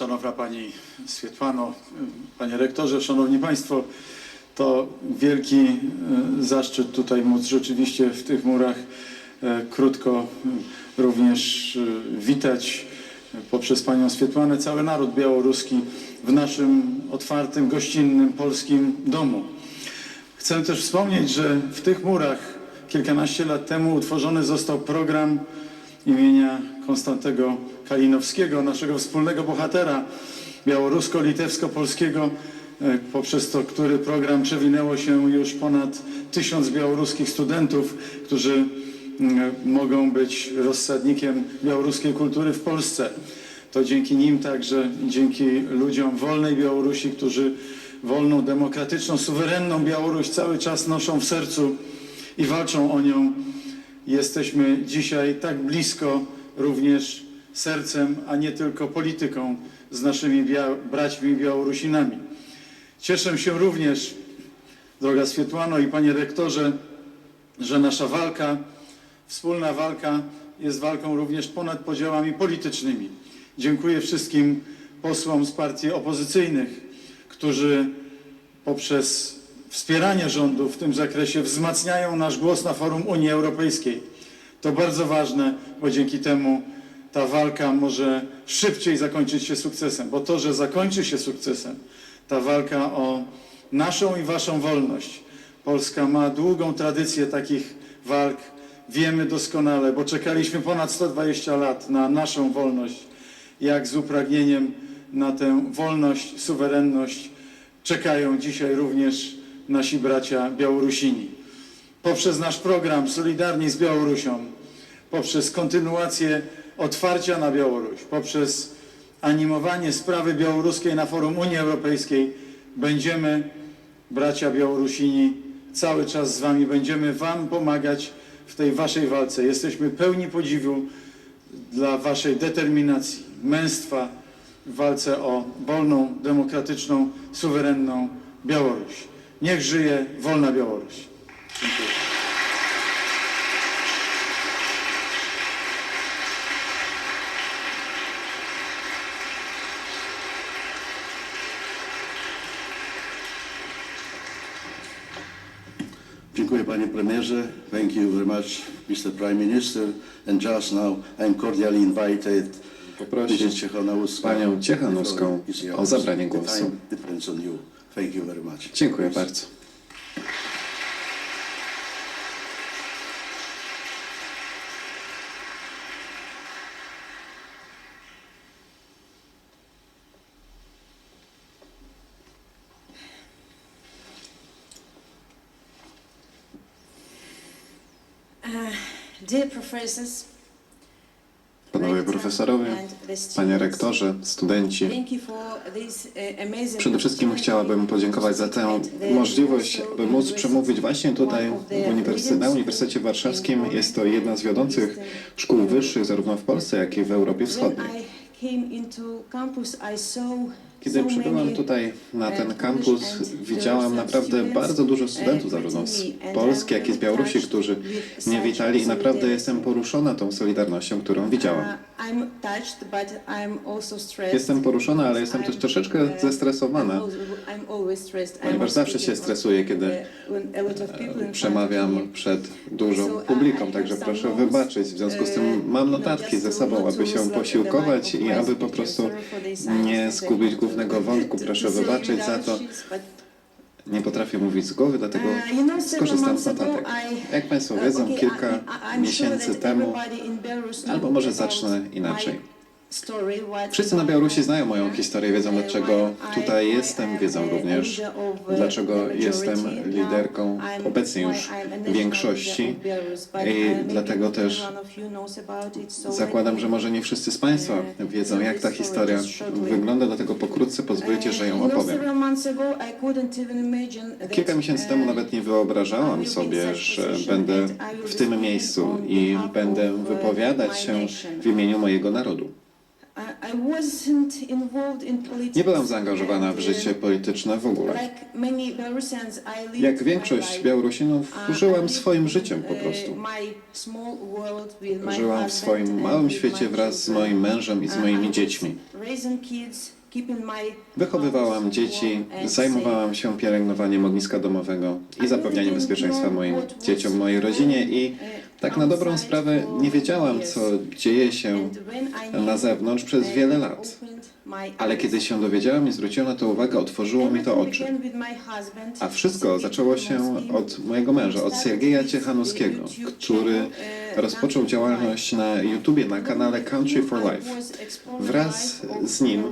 Szanowna Pani Swietłano, Panie Rektorze, Szanowni Państwo, to wielki e, zaszczyt tutaj móc rzeczywiście w tych murach e, krótko e, również witać poprzez Panią Swietłanę cały naród białoruski w naszym otwartym, gościnnym polskim domu. Chcę też wspomnieć, że w tych murach kilkanaście lat temu utworzony został program imienia Konstantego Kalinowskiego, naszego wspólnego bohatera białorusko-litewsko-polskiego, e, poprzez to, który program przewinęło się już ponad tysiąc białoruskich studentów, którzy mm, mogą być rozsadnikiem białoruskiej kultury w Polsce. To dzięki nim także, dzięki ludziom wolnej Białorusi, którzy wolną, demokratyczną, suwerenną Białoruś cały czas noszą w sercu i walczą o nią. Jesteśmy dzisiaj tak blisko również sercem, a nie tylko polityką z naszymi bia- braćmi Białorusinami. Cieszę się również, droga Swietłano i panie rektorze, że nasza walka, wspólna walka jest walką również ponad podziałami politycznymi. Dziękuję wszystkim posłom z partii opozycyjnych, którzy poprzez wspieranie rządu w tym zakresie wzmacniają nasz głos na forum Unii Europejskiej. To bardzo ważne, bo dzięki temu ta walka może szybciej zakończyć się sukcesem, bo to, że zakończy się sukcesem, ta walka o naszą i waszą wolność. Polska ma długą tradycję takich walk. Wiemy doskonale, bo czekaliśmy ponad 120 lat na naszą wolność, jak z upragnieniem na tę wolność, suwerenność czekają dzisiaj również nasi bracia Białorusini. Poprzez nasz program Solidarni z Białorusią, poprzez kontynuację otwarcia na Białoruś, poprzez animowanie sprawy białoruskiej na forum Unii Europejskiej będziemy, bracia Białorusini, cały czas z Wami, będziemy Wam pomagać w tej Waszej walce. Jesteśmy pełni podziwu dla Waszej determinacji, męstwa w walce o wolną, demokratyczną, suwerenną Białoruś. Niech żyje wolna Białoruś. Dziękuję. Dziękuję panie premierze. Thank you very much, Mr. Prime Minister. And just now I'm cordially invited Poprosić panią Ciechanowską o zabranie głosu. time depends on you. Thank you very much. Dziękuję bardzo. Dear professors, Panowie profesorowie, panie rektorze, studenci. amazing Przede wszystkim chciałabym podziękować za tę możliwość, by móc przemówić właśnie tutaj na Uniwersytecie Warszawskim. Jest to jedna z wiodących szkół wyższych zarówno w Polsce, jak i w Europie Wschodniej. Kiedy przybyłam tutaj na ten kampus, widziałam naprawdę bardzo dużo studentów, zarówno z Polski, jak i z Białorusi, którzy mnie witali i naprawdę jestem poruszona tą solidarnością, którą widziałam. Jestem poruszona, ale jestem też troszeczkę zestresowana, ponieważ zawsze się stresuję, kiedy e, przemawiam przed dużą publiką, także proszę wybaczyć. W związku z tym mam notatki ze sobą, aby się posiłkować i aby po prostu nie zgubić głównego wątku. Proszę wybaczyć za to. Nie potrafię mówić z głowy, dlatego skorzystam z notatek. Jak Państwo wiedzą, kilka miesięcy temu, albo może zacznę inaczej. Wszyscy na Białorusi znają moją historię, wiedzą dlaczego tutaj jestem, wiedzą również dlaczego jestem liderką obecnie już większości i dlatego też zakładam, że może nie wszyscy z Państwa wiedzą jak ta historia wygląda, dlatego pokrótce pozwólcie, że ją opowiem. Kilka miesięcy temu nawet nie wyobrażałam sobie, że będę w tym miejscu i będę wypowiadać się w imieniu mojego narodu. Nie byłam zaangażowana w życie polityczne w ogóle. Jak większość. Białorusinów, Uh, żyłam swoim życiem po uh, prostu. Żyłam w swoim małym świecie wraz z moim mężem i z Uh, moimi dziećmi. Wychowywałam dzieci, zajmowałam się pielęgnowaniem ogniska domowego i zapewnianiem bezpieczeństwa moim dzieciom, mojej rodzinie i tak na dobrą sprawę nie wiedziałam, co dzieje się na zewnątrz przez wiele lat. Ale kiedy się dowiedziałam i zwróciłam na to uwagę, otworzyło mi to oczy. A wszystko zaczęło się od mojego męża, od Sergeja Ciechanowskiego, który rozpoczął działalność na YouTubie na kanale Country for Life. Wraz z nim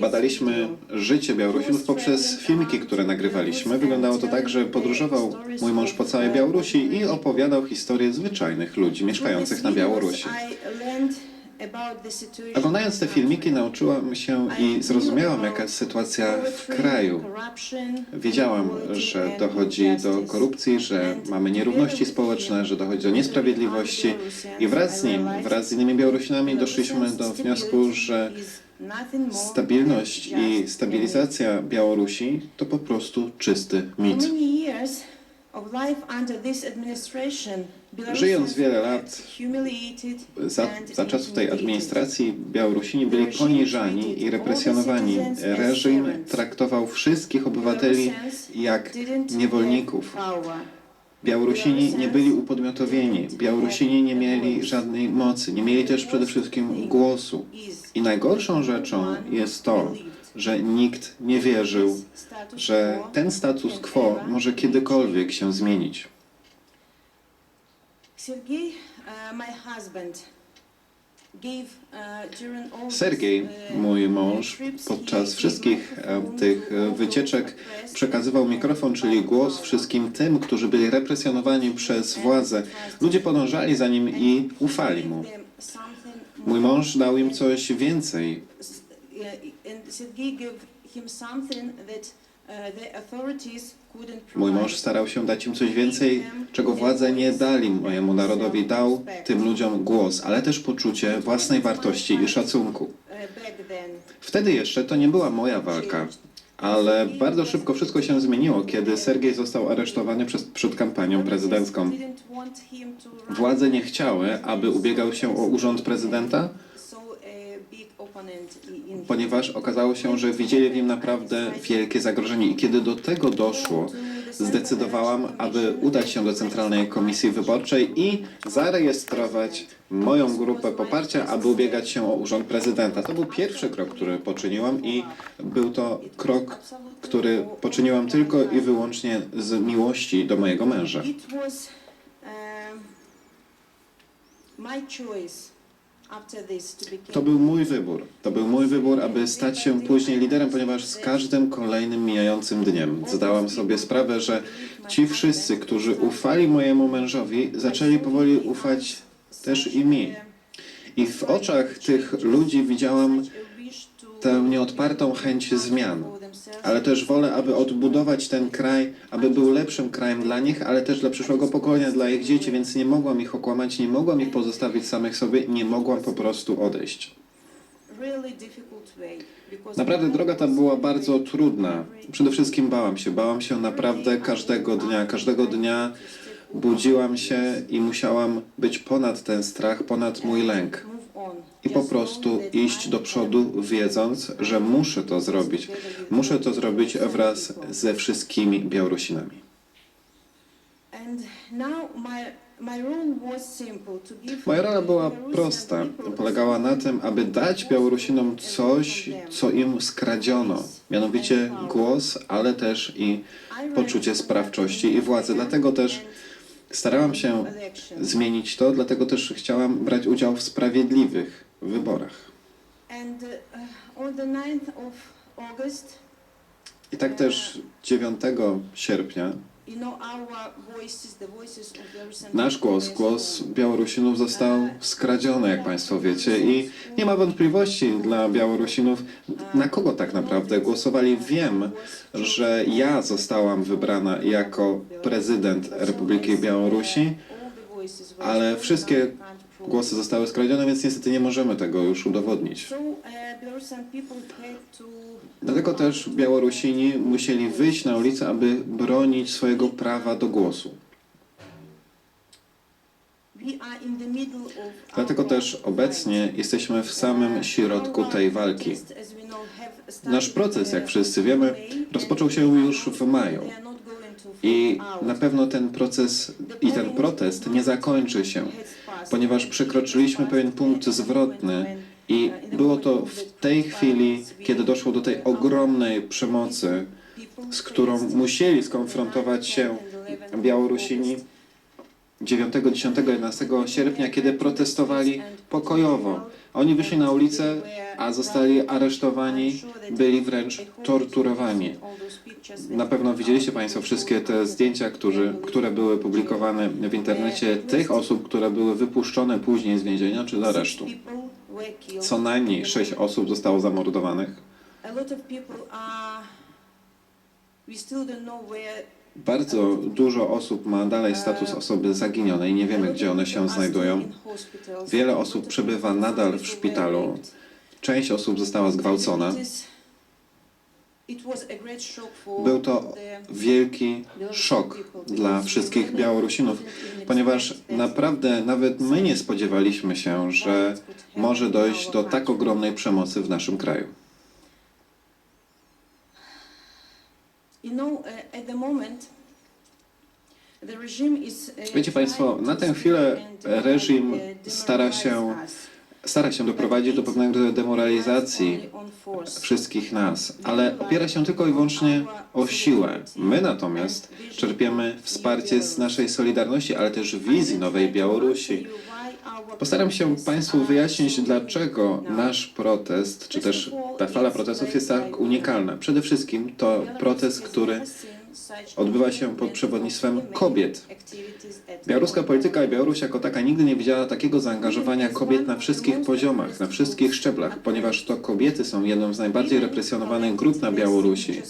Badaliśmy życie Białorusinów poprzez filmiki, które nagrywaliśmy. Wyglądało to tak, że podróżował mój mąż po całej Białorusi i opowiadał historie zwyczajnych ludzi mieszkających na Białorusi. Oglądając te filmiki nauczyłam się i zrozumiałam, jaka jest sytuacja w kraju. Wiedziałam, że dochodzi do korupcji, że mamy nierówności społeczne, że dochodzi do niesprawiedliwości. i wraz z nim, wraz z innymi Białorusinami doszliśmy do wniosku, że stabilność i stabilizacja Białorusi to po prostu czysty mit. Żyjąc wiele lat Za, za czasów tej administracji Białorusini byli poniżani i represjonowani. Reżim traktował wszystkich obywateli jak niewolników. Białorusini nie byli upodmiotowieni, Białorusini nie mieli żadnej mocy, nie mieli też przede wszystkim głosu. I najgorszą rzeczą jest to, że nikt nie wierzył, że ten status quo może kiedykolwiek się zmienić. Sergiej, mój mąż, podczas wszystkich e, tych e, wycieczek przekazywał mikrofon, czyli głos wszystkim tym, którzy byli represjonowani przez władze. Ludzie podążali za nim i ufali mu. Mój mąż dał im coś więcej. Mój mąż starał się dać im coś więcej, czego władze nie dali mojemu narodowi. Dał tym ludziom głos, ale też poczucie własnej wartości i szacunku. Wtedy jeszcze to nie była moja walka, ale bardzo szybko wszystko się zmieniło, kiedy Sergiej został aresztowany przez, przed kampanią prezydencką. Władze nie chciały, aby ubiegał się o urząd prezydenta, ponieważ okazało się, że widzieli w nim naprawdę wielkie zagrożenie. I kiedy do tego doszło, zdecydowałam, aby udać się do Centralnej Komisji Wyborczej i zarejestrować moją grupę poparcia, aby ubiegać się o urząd prezydenta. To był pierwszy krok, który poczyniłam i był to krok, który poczyniłam tylko i wyłącznie z miłości do mojego męża. Um, my choice to był mój wybór. To był mój wybór, aby stać się później liderem, ponieważ z każdym kolejnym mijającym dniem zdałam sobie sprawę, że ci wszyscy, którzy ufali mojemu mężowi, zaczęli powoli ufać też i mi. I w oczach tych ludzi widziałam tę nieodpartą chęć zmian, ale też wolę, aby odbudować ten kraj, aby był lepszym krajem dla nich, ale też dla przyszłego pokolenia, dla ich dzieci, więc nie mogłam ich okłamać, nie mogłam ich pozostawić samych sobie, nie mogłam po prostu odejść. Naprawdę droga ta była bardzo trudna. Przede wszystkim bałam się, bałam się naprawdę każdego dnia. Każdego dnia budziłam się i musiałam być ponad ten strach, ponad mój lęk. I po prostu iść do przodu, wiedząc, że muszę to zrobić. Muszę to zrobić wraz ze wszystkimi Białorusinami. Moja rola była prosta. Polegała na tym, aby dać Białorusinom coś, co im skradziono. Mianowicie głos, ale też i poczucie sprawczości i władzy. Dlatego też starałam się zmienić to, dlatego też chciałam brać udział w sprawiedliwych wyborach. I tak też 9 sierpnia Nasz głos, głos Białorusinów został skradziony, jak Państwo wiecie, i nie ma wątpliwości dla Białorusinów, na kogo tak naprawdę głosowali. Wiem, że ja zostałam wybrana jako prezydent Republiki Białorusi, ale wszystkie głosy zostały skradzione, więc niestety nie możemy tego już udowodnić. Uh, Dlatego też Białorusini musieli wyjść na ulicę, aby bronić swojego prawa do głosu. Dlatego też obecnie jesteśmy w samym środku tej walki. Nasz proces, jak wszyscy wiemy, rozpoczął się już w maju. I na pewno ten proces i ten protest nie zakończy się, ponieważ przekroczyliśmy pewien punkt zwrotny i było to w tej chwili, kiedy doszło do tej ogromnej przemocy, z którą musieli skonfrontować się Białorusini 9, 10, 11 sierpnia, kiedy protestowali pokojowo. Oni wyszli na ulicę, a zostali aresztowani, byli wręcz torturowani. Na pewno widzieliście Państwo wszystkie te zdjęcia, którzy, które były publikowane w internecie tych osób, które były wypuszczone później z więzienia czy z aresztu. Co najmniej sześć osób zostało zamordowanych. Bardzo dużo osób ma dalej status osoby zaginionej, nie wiemy gdzie one się znajdują. Wiele osób przebywa nadal w szpitalu. Część osób została zgwałcona. Był to wielki szok dla wszystkich Białorusinów, ponieważ naprawdę nawet my nie spodziewaliśmy się, że może dojść do tak ogromnej przemocy w naszym kraju. You know, uh, at the moment, the regime is, uh, Wiecie Państwo, na tę chwilę reżim stara się, stara się doprowadzić do pewnej demoralizacji wszystkich nas, ale opiera się tylko i wyłącznie o siłę. My natomiast czerpiemy wsparcie z naszej solidarności, ale też wizji nowej Białorusi. Postaram się Państwu wyjaśnić, dlaczego nasz protest, czy też ta fala protestów jest tak unikalna. Przede wszystkim to protest, który odbywa się pod przewodnictwem kobiet. Białoruska polityka i Białoruś jako taka nigdy nie widziała takiego zaangażowania kobiet na wszystkich poziomach, na wszystkich szczeblach, ponieważ to kobiety są jedną z najbardziej represjonowanych grup na Białorusi.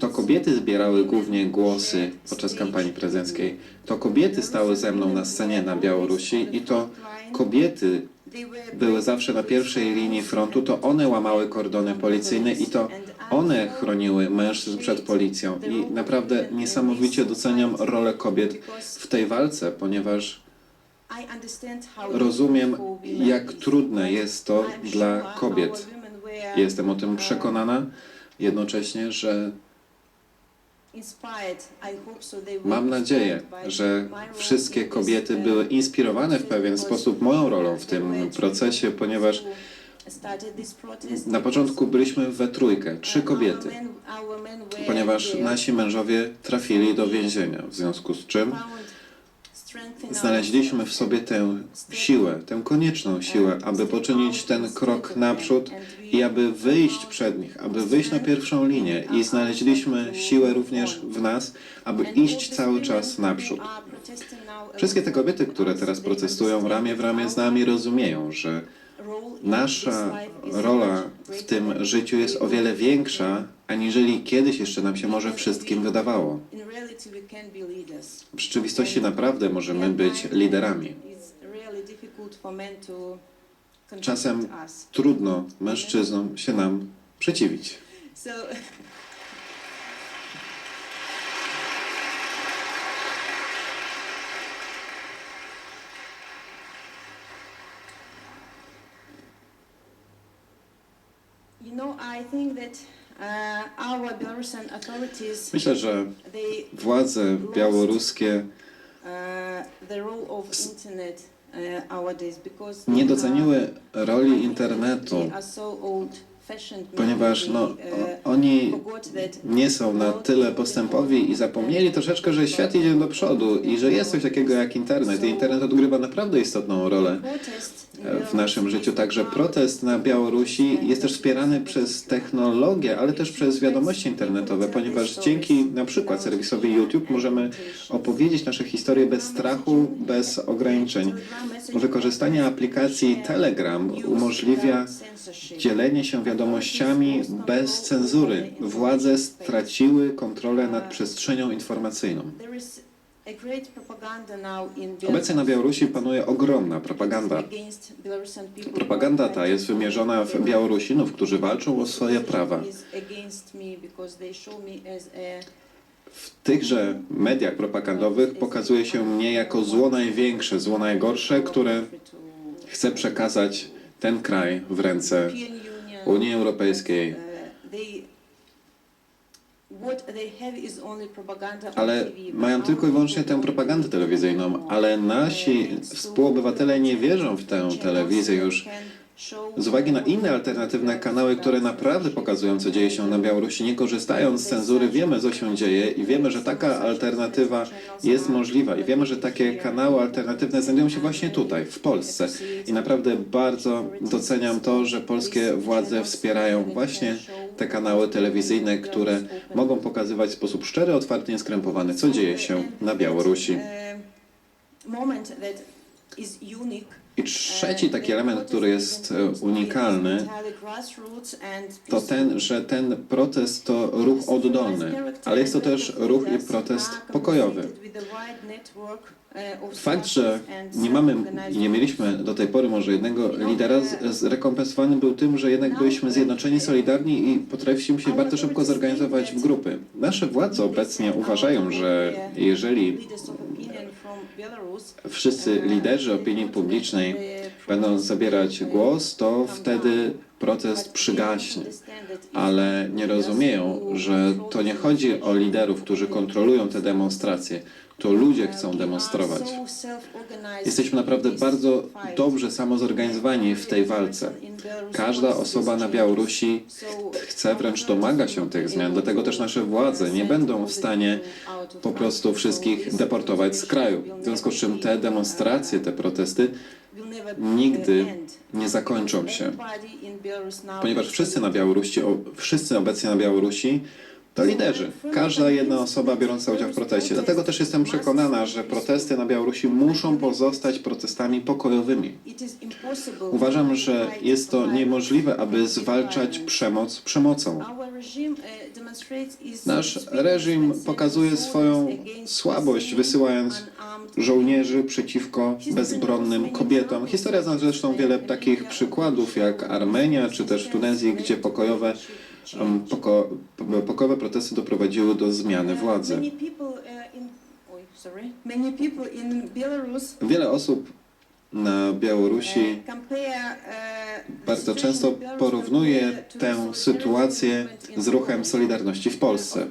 To kobiety zbierały głównie głosy podczas kampanii prezydenckiej. To kobiety stały ze mną na scenie na Białorusi i to kobiety były zawsze na pierwszej linii frontu, to one łamały kordony policyjne i to one chroniły mężczyzn przed policją. I naprawdę niesamowicie doceniam rolę kobiet w tej walce, ponieważ rozumiem, jak trudne jest to dla kobiet. Jestem o tym przekonana jednocześnie, że mam nadzieję, że wszystkie kobiety były inspirowane w pewien sposób moją rolą w tym procesie, ponieważ na początku byliśmy we trójkę, trzy kobiety, ponieważ nasi mężowie trafili do więzienia, w związku z czym znaleźliśmy w sobie tę siłę, tę konieczną siłę, aby poczynić ten krok naprzód i aby wyjść przed nich, aby wyjść na pierwszą linię i znaleźliśmy siłę również w nas, aby iść cały czas naprzód. Wszystkie te kobiety, które teraz protestują ramię w ramię z nami, rozumieją, że nasza rola w tym życiu jest o wiele większa, aniżeli kiedyś jeszcze nam się może wszystkim wydawało. W rzeczywistości naprawdę możemy być liderami. Czasem trudno mężczyznom się nam przeciwić. You know, I think that uh, Myślę, że władze białoruskie uh, uh, nie doceniły roli internetu, ponieważ no, oni nie są na tyle postępowi i zapomnieli troszeczkę, że świat idzie do przodu i że jest coś takiego jak internet. I internet odgrywa naprawdę istotną rolę w naszym życiu. Także protest na Białorusi jest też wspierany przez technologię, ale też przez wiadomości internetowe, ponieważ dzięki na przykład serwisowi YouTube możemy opowiedzieć nasze historie bez strachu, bez ograniczeń. Wykorzystanie aplikacji Telegram umożliwia dzielenie się wiadomościami bez cenzury. Władze straciły kontrolę nad przestrzenią informacyjną. Obecnie na Białorusi panuje ogromna propaganda. Propaganda ta jest wymierzona w Białorusinów, którzy walczą o swoje prawa. W tychże mediach propagandowych pokazuje się mnie jako zło największe, zło najgorsze, które chce przekazać ten kraj w ręce. Unii Europejskiej. Ale mają tylko i wyłącznie tę propagandę telewizyjną, ale nasi współobywatele nie wierzą w tę telewizję już z uwagi na inne alternatywne kanały, które naprawdę pokazują, co dzieje się na Białorusi, nie korzystając z cenzury, wiemy, co się dzieje i wiemy, że taka alternatywa jest możliwa i wiemy, że takie kanały alternatywne znajdują się właśnie tutaj, w Polsce. I naprawdę bardzo doceniam to, że polskie władze wspierają właśnie te kanały telewizyjne, które mogą pokazywać w sposób szczery, otwarty, nieskrępowany, co dzieje się na Białorusi. I trzeci taki element, który jest e, unikalny, to ten, że ten protest to ruch oddolny, ale jest to też ruch i protest pokojowy. Fakt, że nie mamy i nie mieliśmy do tej pory może jednego lidera, z- zrekompensowany był tym, że jednak byliśmy zjednoczeni, solidarni i potrafiliśmy się bardzo szybko zorganizować w grupy. Nasze władze obecnie uważają, że jeżeli wszyscy liderzy opinii publicznej będą zabierać głos, to wtedy protest przygaśnie. Ale nie rozumieją, że to nie chodzi o liderów, którzy kontrolują te demonstracje. To ludzie chcą demonstrować. Jesteśmy naprawdę bardzo dobrze samozorganizowani w tej walce. Każda osoba na Białorusi chce, wręcz domaga się tych zmian, dlatego też nasze władze nie będą w stanie po prostu wszystkich deportować z kraju. W związku z czym te demonstracje, te protesty nigdy nie zakończą się. Ponieważ wszyscy na Białorusi, wszyscy obecnie na Białorusi to liderzy. Każda jedna osoba biorąca udział w proteście. Dlatego też jestem przekonana, że protesty na Białorusi muszą pozostać protestami pokojowymi. Uważam, że jest to niemożliwe, aby zwalczać przemoc przemocą. Nasz reżim pokazuje swoją słabość, wysyłając żołnierzy przeciwko bezbronnym kobietom. Historia zna zresztą wiele takich przykładów, jak Armenia, czy też Tunezji, gdzie pokojowe, poko, pokojowe protesty doprowadziły do zmiany władzy. Belarus Wiele osób na Białorusi compare, uh, bardzo często porównuje tę sytuację z ruchem. Solidarności w Polsce.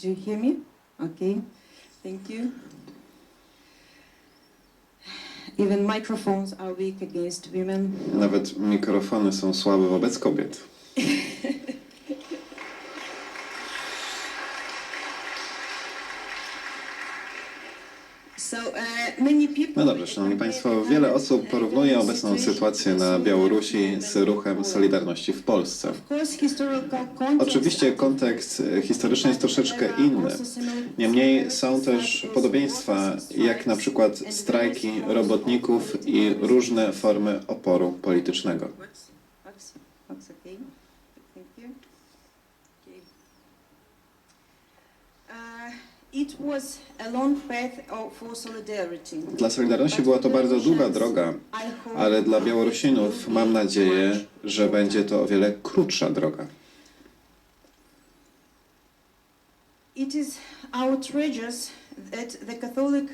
Do you hear me? Okay, thank you. Even microphones are weak against women. Nawet mikrofony są słabe wobec kobiet. So, uh, many people No dobrze, Szanowni Państwo, wiele osób porównuje obecną sytuację na Białorusi z ruchem Solidarności w Polsce. Oczywiście kontekst e, historyczny jest troszeczkę inny. Niemniej są też podobieństwa, jak na przykład strajki robotników i różne formy oporu politycznego. Fox, Fox, okay. Thank you. Okay. Uh, It was a long path of- for solidarity. Dla Solidarności była to bardzo długa droga, ale dla Białorusinów mam nadzieję, że będzie to o wiele krótsza droga. It is outrageous that the Catholic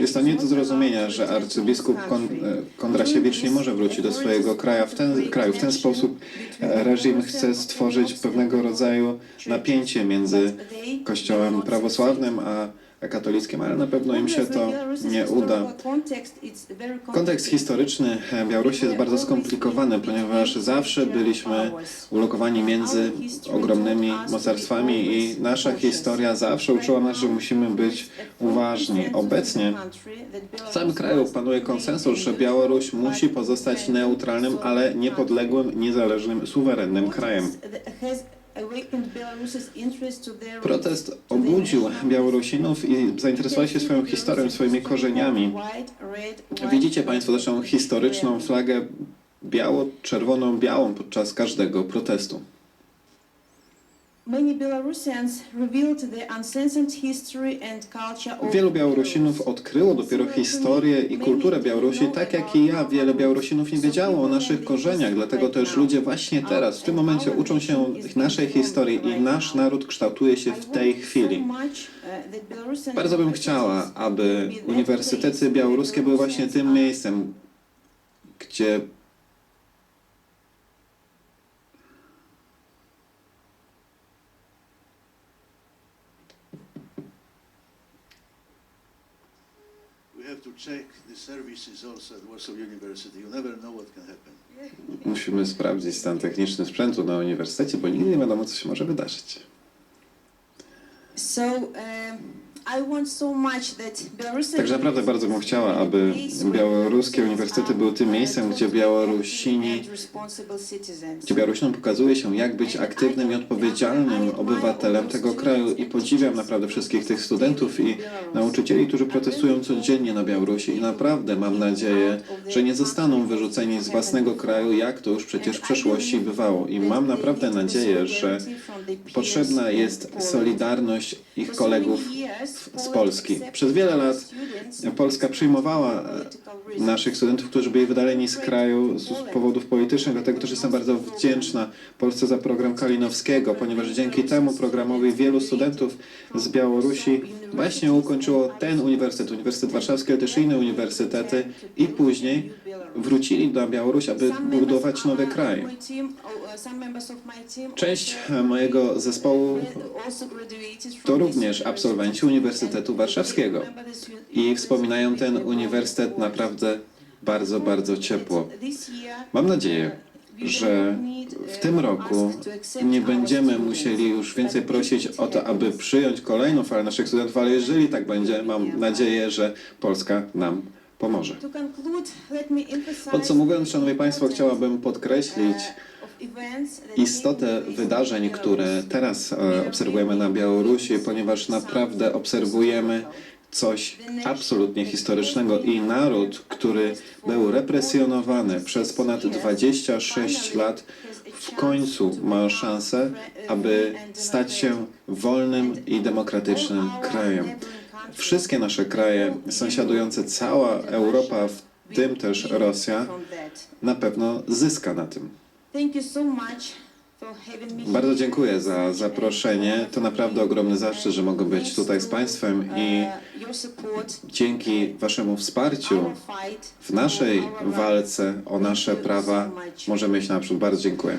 Jest to nie do zrozumienia, że arcybiskup e, Kondrasiewicz nie może wrócić do swojego kraju. W ten, kraju. w ten sposób e, reżim chce stworzyć pewnego rodzaju napięcie między Kościołem prawosławnym a katolickim, ale na pewno im się to nie uda. Kontekst historyczny Białorusi jest bardzo skomplikowany, ponieważ zawsze byliśmy ulokowani między ogromnymi mocarstwami i nasza historia zawsze uczyła nas, że musimy być uważni. Obecnie w całym kraju panuje konsensus, że Białoruś musi pozostać neutralnym, ale niepodległym, niezależnym, suwerennym krajem. Protest obudził Białorusinów i zainteresowali się swoją historią, swoimi korzeniami. Widzicie Państwo zresztą historyczną flagę biało-czerwoną, białą podczas każdego protestu. Wielu Białorusinów odkryło dopiero historię i kulturę Białorusi, tak jak i ja. Wiele Białorusinów nie wiedziało o naszych korzeniach, dlatego też ludzie właśnie teraz, w tym momencie uczą się naszej historii i nasz naród kształtuje się w tej chwili. Bardzo bym chciała, aby uniwersytety białoruskie były właśnie tym miejscem, gdzie musimy sprawdzić stan techniczny sprzętu na uniwersytecie, bo nigdy nie wiadomo, co się może wydarzyć. So, um, Także naprawdę bardzo bym chciała, aby białoruskie uniwersytety były tym miejscem, gdzie Białorusini, gdzie Białorusinom pokazuje się, jak być aktywnym i odpowiedzialnym obywatelem tego kraju i podziwiam naprawdę wszystkich tych studentów i nauczycieli, którzy protestują codziennie na Białorusi. I naprawdę mam nadzieję, że nie zostaną wyrzuceni z własnego kraju, jak to już przecież w przeszłości bywało. I mam naprawdę nadzieję, że potrzebna jest solidarność ich kolegów z Polski. Przez wiele lat Polska przyjmowała e, naszych studentów, którzy byli wydaleni z kraju z powodów politycznych, dlatego też jestem bardzo wdzięczna Polsce za program Kalinowskiego, ponieważ dzięki temu programowi wielu studentów z Białorusi właśnie ukończyło ten uniwersytet, Uniwersytet Warszawski, ale też inne uniwersytety i później wrócili do Białorusi, aby budować nowy kraj. Część e, mojego zespołu to również absolwenci Uniwersytetu Warszawskiego i wspominają ten uniwersytet naprawdę bardzo, bardzo ciepło. Mam nadzieję, że w tym roku nie będziemy musieli już więcej prosić o to, aby przyjąć kolejną falę naszych studentów, ale jeżeli tak będzie, mam nadzieję, że Polska nam pomoże. Podsumowując, Szanowni Państwo, chciałabym podkreślić istotę wydarzeń, które teraz e, obserwujemy na Białorusi, ponieważ naprawdę obserwujemy coś absolutnie historycznego i naród, który był represjonowany przez ponad 26 lat, w końcu ma szansę, aby stać się wolnym i demokratycznym krajem. Wszystkie nasze kraje sąsiadujące, cała Europa, w tym też Rosja, na pewno zyska na tym. Bardzo dziękuję za zaproszenie. To naprawdę ogromny zaszczyt, że mogę być tutaj z Państwem i dzięki Waszemu wsparciu w naszej walce o nasze prawa możemy iść naprzód. Bardzo dziękuję.